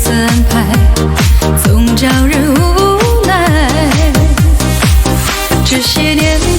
此安排总叫人无奈，这些年。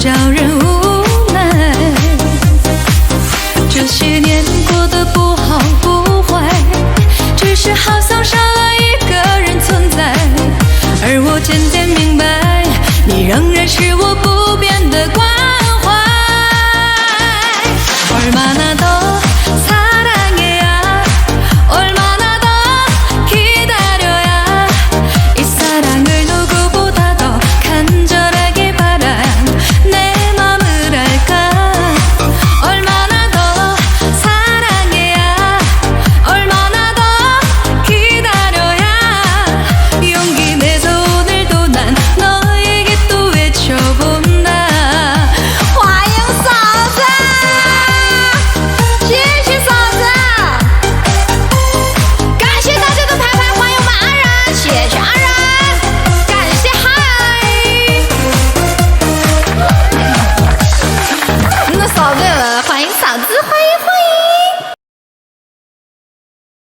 叫人无奈，这些年过得不好不坏，只是好像少了一个人存在，而我渐渐明白，你仍然是我不变的关怀。